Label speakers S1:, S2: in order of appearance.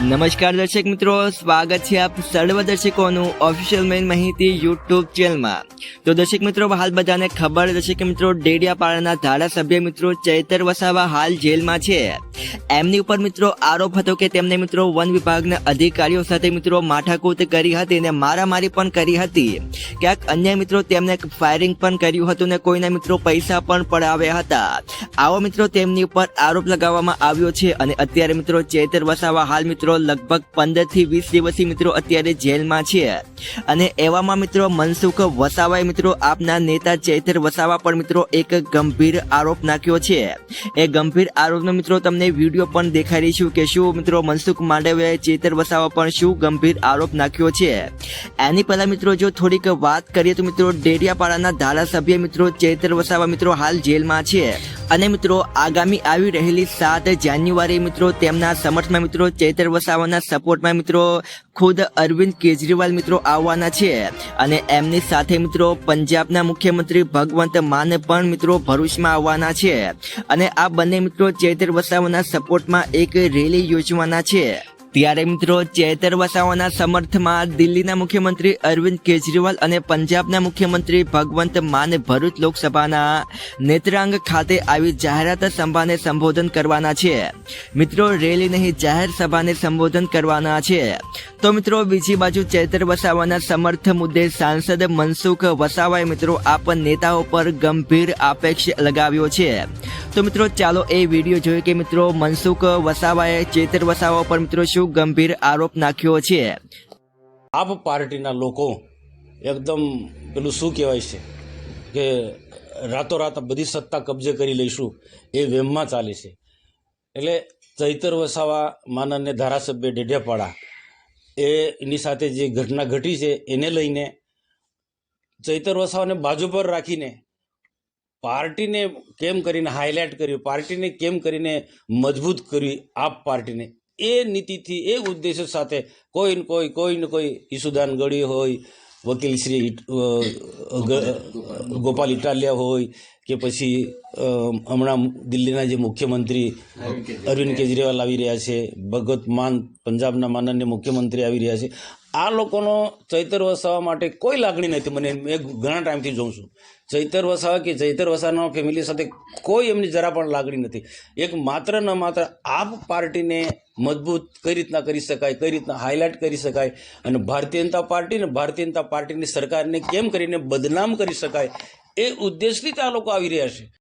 S1: નમસ્કાર દર્શક મિત્રો, સ્વાગત છે આપ સર્વ દર્શકોનું ઓફિશિયલ મેન માહિતી યુટ્યુબ ચેનલમાં તો દર્શક મિત્રો, હાલ બધાને ખબર દર્શક મિત્રો, ડેડિયાપાડાના ધારાસભ્ય મિત્રો ચૈતર વસાવા હાલ જેલમાં છે. એમની ઉપર મિત્રો આરોપ હતો કે તેમને મિત્રો વન વિભાગના અધિકારીઓ સાથે મિત્રો માથાકૂટ કરી હતી અને મારામારી પણ કરી હતી. ક્યાંક અન્ય મિત્રો તેમને ફાયરિંગ પણ કર્યું હતું ને કોઈના મિત્રો પૈસા પણ પડાવ્યા હતા. આવો મિત્રો તેમની ઉપર આરોપ લગાવવામાં આવ્યો છે અને અત્યારે મિત્રો ચૈતર વસાવા હાલ મિત્રો લગભગ પંદરથી વીસ દિવસથી મિત્રો અત્યારે જેલમાં છે અને એવામાં મિત્રો મનસુખ વસાવાએ મિત્રો આપના નેતા ચૈતર વસાવા પર મિત્રો એક ગંભીર આરોપ નાખ્યો છે. એ ગંભીર આરોપનો મિત્રો તમને વીડિયો પણ દેખાડીશું કે શું મિત્રો મનસુખ માંડવે ચેતર વસાવા પર શું ગંભીર આરોપ નાખ્યો છે. એની પહેલા મિત્રો જો થોડીક વાત કરીએ તો મિત્રો ડેડિયાપાડાના ધારાસભ્ય મિત્રો ચૈતર વસાવા મિત્રો હાલ જેલમાં છે. અને મિત્રો, આગામી આવી રહેલી સાત જાન્યુઆરી મિત્રો, તેમના સમર્થમાં મિત્રો, ચૈતર વસાવાના સપોર્ટમાં મિત્રો, ખુદ અરવિંદ કેજરીવાલ મિત્રો આવવાના છે. અને એમની સાથે મિત્રો, પંજાબના મુખ્યમંત્રી ભગવંત માન પણ મિત્રો ભરૂચમાં આવવાના છે. અને આ બંને મિત્રો ચૈતર વસાવાના સપોર્ટમાં એક રેલી યોજવાના છે. ત્યારે મિત્રો ચેતર વસાવાના સમર્થમાં દિલ્હીના મુખ્યમંત્રી અરવિંદ કેજરીવાલ અને પંજાબના મુખ્યમંત્રી ભગવંત માન ભરૂચ લોકસભાના નેત્રાંગ ખાતે આવી જાહેરાત સભાને સંબોધન કરવાના છે. મિત્રો, રેલી નહીં, જાહેર સભાને સંબોધન કરવાના છે. તો મિત્રો, બીજી બાજુ ચેતર વસાવાના સમર્થ મુદ્દે સાંસદ મનસુખ વસાવાએ મિત્રો આપ નેતાઓ પર ગંભીર આક્ષેપ લગાવ્યો છે. તો મિત્રો, ચાલો એ વીડિયો જોઈએ કે મિત્રો મનસુખ વસાવાએ ચેતર વસાવા પર મિત્રો શું ગંભીર આરોપ નાખ્યો છે?
S2: આપ પાર્ટીના લોકો એકદમ પેલું શું કહેવાય છે કે રાતોરાત બધી સત્તા કબજે કરી લઈશું એ વેમમાં ચાલે છે. એટલે ચૈતર વસાવા માનન્ય ધારાસભ્ય ડેડિયાપાડા એ એની સાથે જે ઘટના ઘટી છે એને લઈને ચૈતર વસાવાને બાજુ પર રાખીને પાર્ટીને કેમ કરીને હાઇલાઇટ કર્યું, પાર્ટીને કેમ કરીને મજબૂત કરી આપ પાર્ટીને એ નીતિથી એ ઉદ્દેશ્ય સાથે કોઈ ને કોઈ કોઈ ને કોઈ ઈસુદાન ગળી હોય વકીલ શ્રી ગોપાલ ઇટાલિયા હોય કે પછી હમણાં દિલ્હીના જે મુખ્યમંત્રી અરવિંદ કેજરીવાલ આવી રહ્યા છે ભગત માન પંજાબના માનન્ય મુખ્યમંત્રી આવી રહ્યા છે. આ લોકોનો ચૈતર વસાવા માટે કોઈ લાગણી નથી. મને મેં ઘણા ટાઈમથી જોઉં છું. ચૈતર વસાવા કે ચૈતર વસાવાના ફેમિલી સાથે કોઈ એમની જરા પણ લાગણી નથી. એક માત્ર ન માત્ર આપ પાર્ટીને મજબૂત કઈ રીતના કરી શકાય, કઈ રીતના હાઇલાઇટ કરી શકાય અને ભારતીય જનતા પાર્ટી ને ભારતીય જનતા પાર્ટીની સરકારને કેમ કરીને બદનામ કરી શકાય એ ઉદ્દેશથી જ આ લોકો આવી રહ્યા છે.